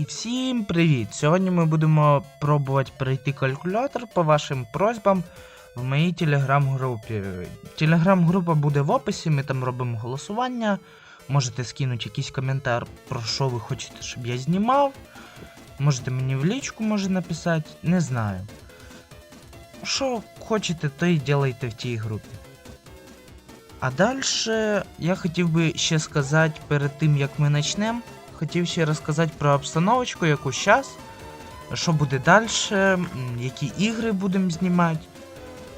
І всім привіт! Сьогодні ми будемо пробувати перейти калькулятор по вашим просьбам в моїй телеграм-групі. Телеграм-група буде в описі, ми там робимо голосування. Можете скинути якийсь коментар, про що ви хочете, щоб я знімав. Можете мені в лічку може написати, не знаю. Що хочете, то і ділайте в тій групі. А далі я хотів би ще сказати перед тим, як ми почнемо, хотів ще розказати про обстановочку, яку зараз, що буде далі, які ігри будемо знімати.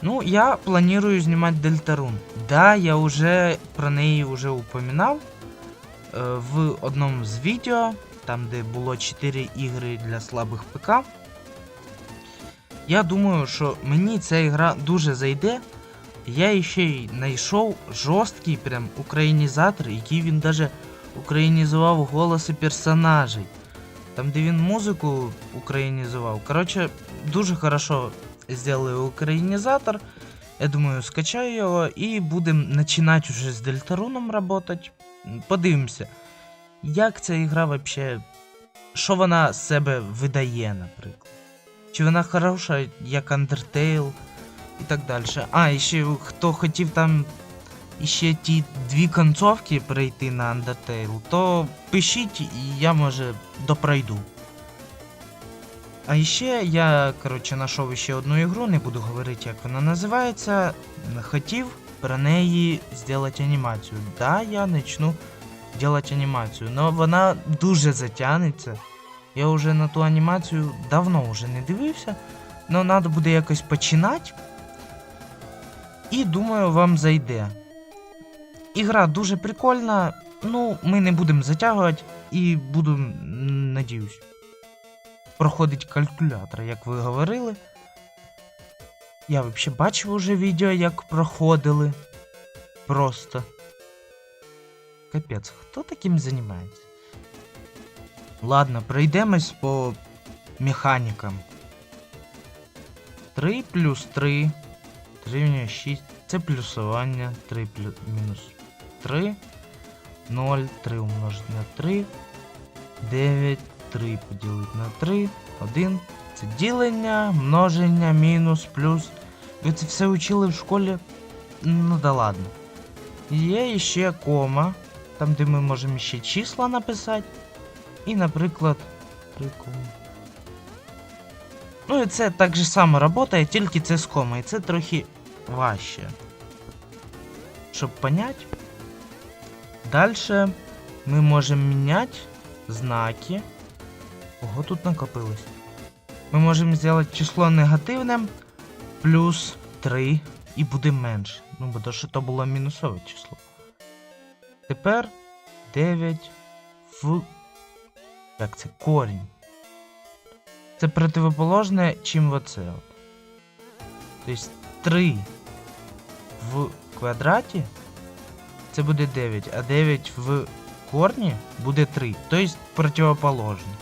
Ну, я планую знімати Дельтарун. Да, я вже про неї вже упоминав е, в одному з відео, там де було 4 ігри для слабих ПК. Я думаю, що мені ця ігра дуже зайде. Я ще й знайшов жорсткий прям українізатор, який він даже українізував голоси персонажей. Там, де він музику українізував. Коротше, дуже хорошо зробили українізатор. Я думаю, скачаю його і будемо починати вже з Дельтаруном працювати. Подивимося, як ця ігра взагалі. Що вона з себе видає, наприклад. Чи вона хороша, як Undertale і так далі. А, і ще хто хотів там іще ті дві концовки перейти на Undertale, то пишіть і я може допройду. А ще я, коротше, знайшов ще одну ігру, не буду говорити, як вона називається. Хотів про неї зробити анімацію. Да, я почну робити анімацію, але вона дуже затягнеться. Я вже на ту анімацію давно вже не дивився, але треба буде якось починати. І думаю, вам зайде. Ігра дуже прикольна, ну, ми не будемо затягувати і буду, надіюсь, проходить калькулятор, як ви говорили. Я взагалі бачив уже відео, як проходили. Просто. Капець, хто таким займається? Ладно, пройдемось по механікам. 3 плюс 3 Рівня 6. Це плюсування. 3 плюс мінус 3. 0, 3 умножити на 3. 9, 3 поділити на 3. 1. Це ділення, множення, мінус, плюс. Ви це все учили в школі? Ну да ладно. Є ще кома, там де ми можемо ще числа написати. І, наприклад, 3 кома. Ну і це так же само працює, тільки це з кома, і це трохи важче. Щоб понять. Дальше ми можемо міняти знаки. Ого, тут накопилось. Ми можемо зробити число негативним плюс 3 і буде менше. Ну, бо то, що то було мінусове число. Тепер 9 в. Як це? Корінь. Це противоположне, чим оце. Тобто 3 в квадраті це буде 9, а 9 в корні буде 3. Тобто противоположне.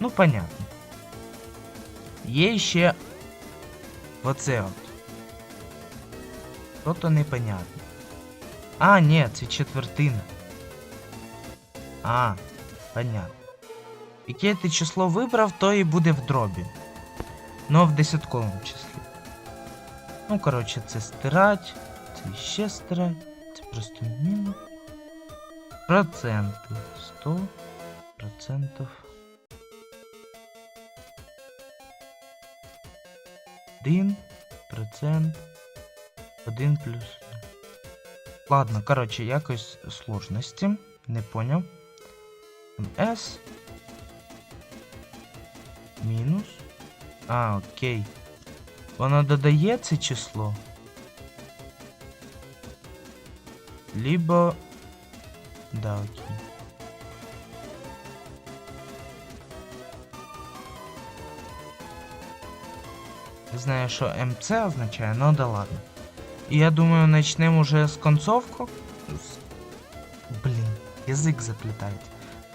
Ну, понятно. Є ще оце от. Що-то непонятно. А, ні, це четвертина. А, понятно. Яке ти число вибрав, то і буде в дробі. Ну, в десятковому числі. Ну, коротше, це стирать, це ще стирать, просто мінус. Проценти. 100 процентов. Один процент. Один плюс. Ладно, коротше, якось сложності. Не поняв. МС. Мінус. А, окей. Воно додає це число. Либо. Да, окей. Не знаю, що МЦ означає, ну да ладно. Я думаю, почнемо уже з концовку. З... Блін, язик заплітається.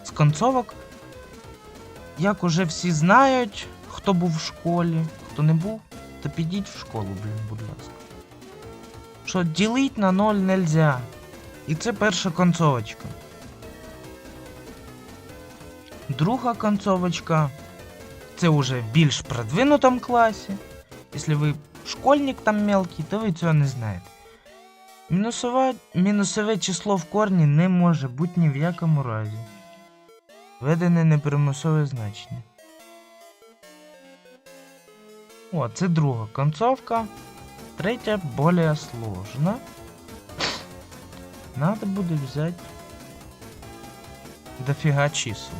З концовок. Як уже всі знають, хто був в школі, хто не був, то підіть в школу, блін, будь ласка. Що ділить на 0 нельзя. І це перша концовочка. Друга концовочка. Це вже в більш продвинутому класі. Якщо ви школьник там мелкий, то ви цього не знаєте. Мінусова... Мінусове число в корні не може бути ні в якому разі. Введене непримусове значення. О, це друга концовка. Третя более сложна. Надо буде взять дофига чисел.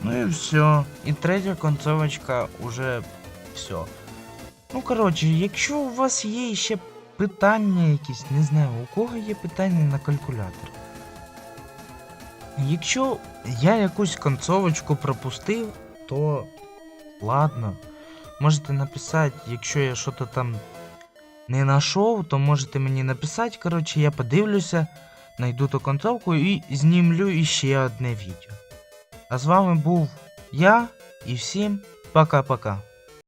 Ну и все. І третя концовочка уже все. Ну, коротше, якщо у вас є ще питання якісь, не знаю, у кого є питання на калькулятор. Якщо я якусь концовочку пропустив, то ладно. Можете написати, якщо я щось там не знайшов, то можете мені написати, коротше, я подивлюся, знайду ту концовку і знімлю іще одне відео. А з вами був я і всім пока-пока.